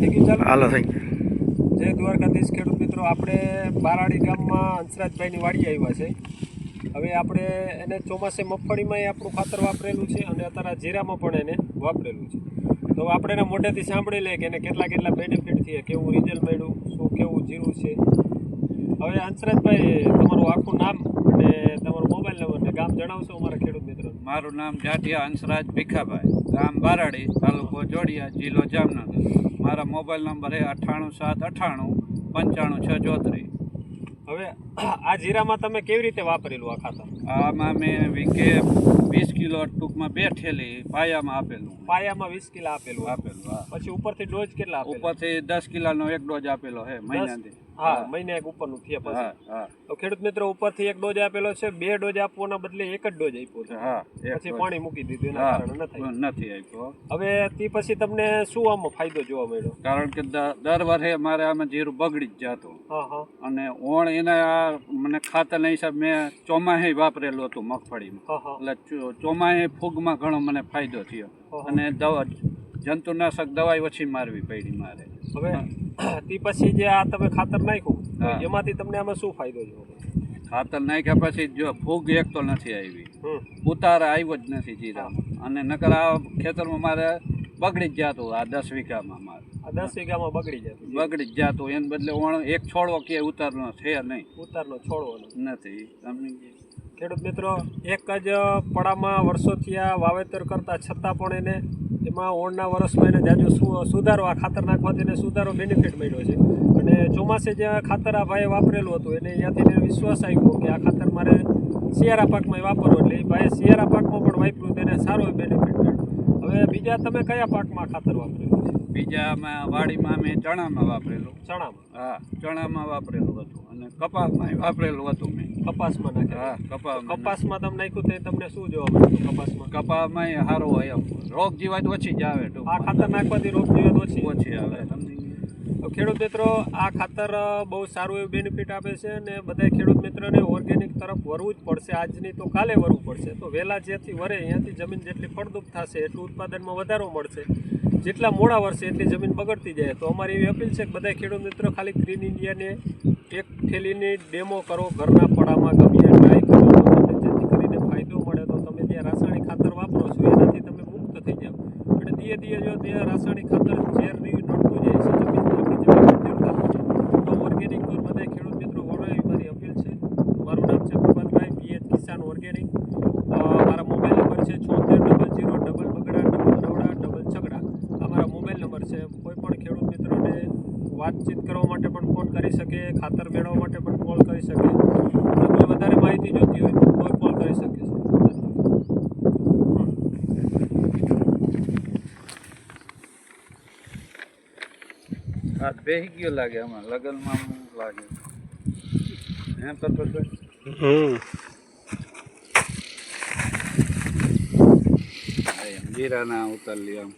થઈ ગયું ચાલુ. હાલો થઈ જય દ્વારકાધીશ ખેડૂત મિત્રો. આપણે બારાડી ગામમાં હંસરાજભાઈની વાડી આવ્યા છે. હવે આપણે એને ચોમાસે મગફળીમાં આપણું ખાતર વાપરેલું છે અને અત્યારે જીરામાં પણ એને વાપરેલું છે. તો આપણે એને મોઢેથી સાંભળી લઈએ કે એને કેટલા કેટલા બેનિફિટ થયા કેવું રિઝલ્ટ મળ્યું શું કેવું જીરું છે. હવે હંસરાજભાઈ તમારું આખું નામ અને તમારો મોબાઈલ નંબર ને ગામ જણાવશો અમારા ખેડૂત મિત્રો મારું નામ જાટિયા હંસરાજ ભીખાભાઈ. ગામ બારાડી તાલુકો જોડિયા જિલ્લો જામનગર. મારા મોબાઈલ નંબર છે અઠ્ઠાણું સાત અઠ્ઠાણું પંચાણું છ ચોત્રીસ. હવે આ જીરામાં તમે કેવી રીતે વાપરેલું આ ખાતર? આમાં મેં વીકે વીસ કિલો ટૂંકમાં બે ઠેલી પાયામાં આપેલું. પાયામાં વીસ કિલા આપેલું. આપેલું પછી ઉપરથી ડોઝ કેટલા ઉપરથી દસ કિલોનો એક ડોઝ આપેલો છે મહિનાથી. હા. મહિને એક ઉપરનું થયા પછી. તો ખેડૂત મિત્રો ઉપરથી એક ડોઝ આપેલો છે બે ડોઝ આપવાના બદલે એક જ ડોઝ આપ્યો છે. પછી પાણી મૂકી દીધું એના કારણે નથી નથી આપ્યો. હવે તે પછી તમને શું આમાં ફાયદો જોવા મળ્યો? કારણ કે દર વર્ષે મારે આમાં જીરું બગડી જ જતું. અને ઓણ એના આ મને ખાતરના હિસાબ મેં ચોમાહે વાપરેલું હતું મગફળીમાં. એટલે ચોમાહે ફૂગમાં ઘણો મને ફાયદો થયો. અને દવા જંતુનાશક દવાઈ ઓછી મારવી પડી મારે. હવે તે પછી જે આ તમે ખાતર નાખ્યું એમાંથી તમને આમાં શું ફાયદો જોવો ખાતર નાખ્યા પછી જો ફૂગ એક તો નથી આવી. ઉતાર આવ્યો જ નથી જીરા અને નકર આ ખેતરમાં મારે બગડી જ જતું આ દસ વીઘામાં મારે. આ દસ વીઘામાં બગડી જતું બગડી જ જતું એને બદલે ઓણ એક છોડવો કે ઉતારનો છે નહીં. ઉતારનો છોડવો નથી. તમે ખેડૂત મિત્રો, એક જ પડામાં વર્ષોથી આ વાવેતર કરતાં છતાં પણ એને એમાં ઓળના વર્ષમાં એને જાજો સુધારો આ ખાતર નાખવાથી એને સુધારો બેનિફિટ મળ્યો છે. અને ચોમાસે જે ખાતર આ ભાઈએ વાપરેલું હતું, એને ત્યાંથી વિશ્વાસ આવ્યો કે આ ખાતર મારે શિયાળા પાકમાં વાપરવું, એટલે એ ભાઈએ શિયાળા પાકમાં પણ વાપર્યું તેને સારો બેનિફિટ મળ્યો. હવે બીજા તમે કયા પાકમાં ખાતર વાપરેલું છે? બીજામાં વાડીમાં મેં ચણામાં વાપરેલું. ચણામાં? હા ચણામાં વાપરેલું હતું અને કપાસમાં વાપરેલું હતું મેં. કપાસમાં નાખ્યું? હા કપાસ કપાસમાં તમે નાખ્યું તે તમને શું જોવા મળ્યું કપાસમાં? કપાસમાં સારો હોય રોગ જીવાત ઓછી જ આવે આ ખાતર નાખવાથી રોગ જીવાત ઓછી? ઓછી આવે. તો ખેડૂત મિત્રો આ ખાતર બહુ સારું એવું બેનિફિટ આપે છે અને બધા ખેડૂત મિત્રોને ઓર્ગેનિક તરફ વરવું જ પડશે. આજની તો કાલે વરવું પડશે. તો વહેલા જેથી વરે ત્યાંથી જમીન જેટલી ફળદ્રુપ થશે એટલું ઉત્પાદનમાં વધારો મળશે. જેટલા મોડા વર્ષે એટલી જમીન બગડતી જાય. તો અમારી એવી અપીલ છે કે બધા ખેડૂત મિત્રો ખાલી ગ્રીન ઇન્ડિયાને એક ઠેલીની ડેમો કરો, ઘરના પડામાં ગમે ટ્રાય કરો જેથી કરીને ફાયદો મળે. તો તમે જે રાસાયણિક ખાતર વાપરો છો, એનાથી તમે મુક્ત થઈ જાઓ. અને ધીરે ધીરે જો તે રાસાયણિક ખાતર ઝેર રહ્યું નડતું જાય છે જમીન આપણી જમીન તો ઓર્ગેનિક પર બધા ખેડૂત મિત્રો વળો એવી મારી અપીલ છે મારું નામ છે પ્રભાતભાઈ પીએચ કિસાન ઓર્ગેનિક અ, મારા મોબાઈલ નંબર છે છોતેર ડબલ જીરો ડબલ બગડા ડબલ નવડા ડબલ છગડા આ મારા મોબાઈલ નંબર છે કોઈ પણ ખેડૂત મિત્રોને વાતચીત કરવા માટે પણ ફોન કરી શકે ખાતર મેળવવા માટે પણ કોલ કરી શકે. તમને વધારે માહિતી જોતી હોય તો કોઈ કોલ કરી શકે છે. હા. બે ગયો લાગે આમાં લગ્નમાં લાગે. એમ કરતો તો હમ. જીરાના ઉતાર લી આમ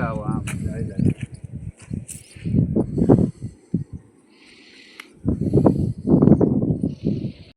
આવો આમ હાલ્યા